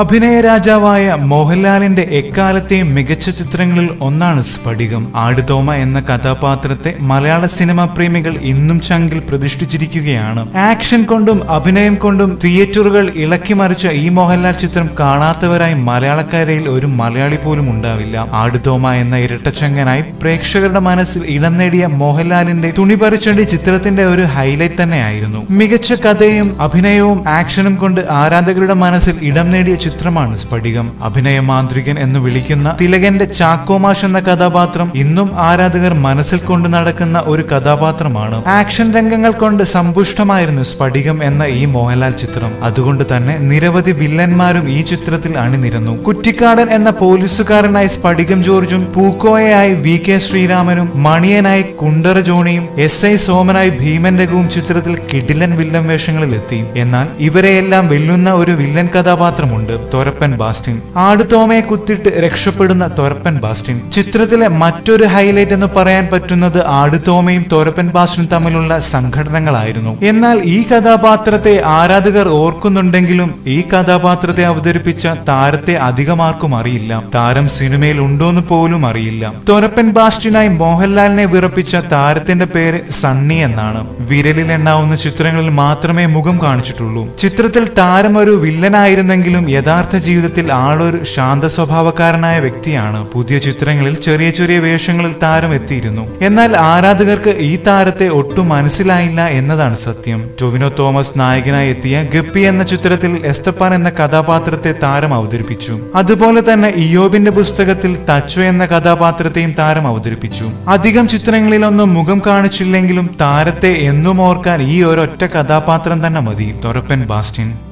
അഭിനയ രാജാവായ മോഹൻലാലിന്റെ എക്കാലത്തെയും മികച്ച ചിത്രങ്ങളിൽ ഒന്നാണ് സ്ഫടികം. ആടുതോമ എന്ന കഥാപാത്രത്തെ മലയാള സിനിമാ പ്രേമികൾ ഇന്നും ചങ്കിൽ പ്രതിഷ്ഠിച്ചിരിക്കുകയാണ്. ആക്ഷൻ കൊണ്ടും അഭിനയം കൊണ്ടും തിയേറ്ററുകൾ ഇളക്കി മറിച്ച ഈ മോഹൻലാൽ ചിത്രം കാണാത്തവരായി മലയാളക്കാരയിൽ ഒരു മലയാളി പോലും ഉണ്ടാവില്ല. ആടുതോമ എന്ന ഇരട്ടച്ചങ്ങനായി പ്രേക്ഷകരുടെ മനസ്സിൽ ഇടം നേടിയ മോഹൻലാലിന്റെ തുണി പറിച്ചണ്ടി ചിത്രത്തിന്റെ ഒരു ഹൈലൈറ്റ് തന്നെയായിരുന്നു. മികച്ച കഥയും അഭിനയവും ആക്ഷനും കൊണ്ട് ആരാധകരുടെ മനസ്സിൽ ഇടം നേടിയ ചിത്രമാണ്. സ്ഫടികം അഭിനയ മാന്ത്രികൻ എന്ന് വിളിക്കുന്ന തിലകന്റെ ചാക്കോമാഷ് എന്ന കഥാപാത്രം ഇന്നും ആരാധകർ മനസ്സിൽ കൊണ്ടു നടക്കുന്ന ഒരു കഥാപാത്രമാണ്. ആക്ഷൻ രംഗങ്ങൾ കൊണ്ട് സമ്പുഷ്ടമായിരുന്നു സ്ഫടികം എന്ന ഈ മോഹൻലാൽ ചിത്രം. അതുകൊണ്ട് തന്നെ നിരവധി വില്ലന്മാരും ഈ ചിത്രത്തിൽ അണിനിരന്നു. കുറ്റിക്കാടൻ എന്ന പോലീസുകാരനായി സ്ഫടികം ജോർജും പൂക്കോയായി വി കെ ശ്രീരാമനും മണിയനായി കുണ്ടറ ജോണിയും എസ് ഐ സോമനായി ഭീമൻ രഘുവും ചിത്രത്തിൽ കിടിലൻ വില്ലൻ വേഷങ്ങളിൽ എത്തി എന്നാൽ ഇവരെയെല്ലാം വെല്ലുന്ന ഒരു വില്ലൻ കഥാപാത്രമുണ്ട്. തൊരപ്പൻ ബാസ്റ്റിൻ. ആടുതോമയെ കുത്തിട്ട് രക്ഷപ്പെടുന്ന തോരപ്പൻ ബാസ്റ്റിൻ. ചിത്രത്തിലെ മറ്റൊരു ഹൈലൈറ്റ് എന്ന് പറയാൻ പറ്റുന്നത് ആടുതോമയും തോരപ്പൻ ബാസ്റ്റിനും തമ്മിലുള്ള സംഘടനകളായിരുന്നു. എന്നാൽ ഈ കഥാപാത്രത്തെ ആരാധകർ ഓർക്കുന്നുണ്ടെങ്കിലും ഈ കഥാപാത്രത്തെ അവതരിപ്പിച്ച താരത്തെ അധികമാർക്കും അറിയില്ല. താരം സിനിമയിൽ ഉണ്ടോന്ന് പോലും അറിയില്ല. തോരപ്പൻ ബാസ്റ്റിനായി മോഹൻലാലിനെ വിറപ്പിച്ച താരത്തിന്റെ പേര് സണ്ണി എന്നാണ്. വിരലിൽ എണ്ണാവുന്ന ചിത്രങ്ങളിൽ മാത്രമേ മുഖം കാണിച്ചിട്ടുള്ളൂ. ചിത്രത്തിൽ താരം ഒരു വില്ലനായിരുന്നെങ്കിലും യഥാർത്ഥ ജീവിതത്തിൽ ആളൊരു ശാന്ത സ്വഭാവക്കാരനായ വ്യക്തിയാണ്. പുതിയ ചിത്രങ്ങളിൽ ചെറിയ ചെറിയ വേഷങ്ങളിൽ താരം എത്തിയിരുന്നു. എന്നാൽ ആരാധകർക്ക് ഈ താരത്തെ ഒട്ടും മനസ്സിലായില്ല എന്നതാണ് സത്യം. ടൊവിനോ തോമസ് നായകനായി എത്തിയ ഗപ്പി എന്ന ചിത്രത്തിൽ എസ്തപ്പാൻ എന്ന കഥാപാത്രത്തെ താരം അവതരിപ്പിച്ചു. അതുപോലെ തന്നെ ഇയോബിന്റെ പുസ്തകത്തിൽ തച്ചു എന്ന കഥാപാത്രത്തെയും താരം അവതരിപ്പിച്ചു. അധികം ചിത്രങ്ങളിലൊന്നും മുഖം കാണിച്ചില്ലെങ്കിലും താരത്തെ എന്നും ഓർക്കാൻ ഈ ഒരൊറ്റ കഥാപാത്രം തന്നെ മതി. തൊരപ്പൻ ബാസ്റ്റിൻ.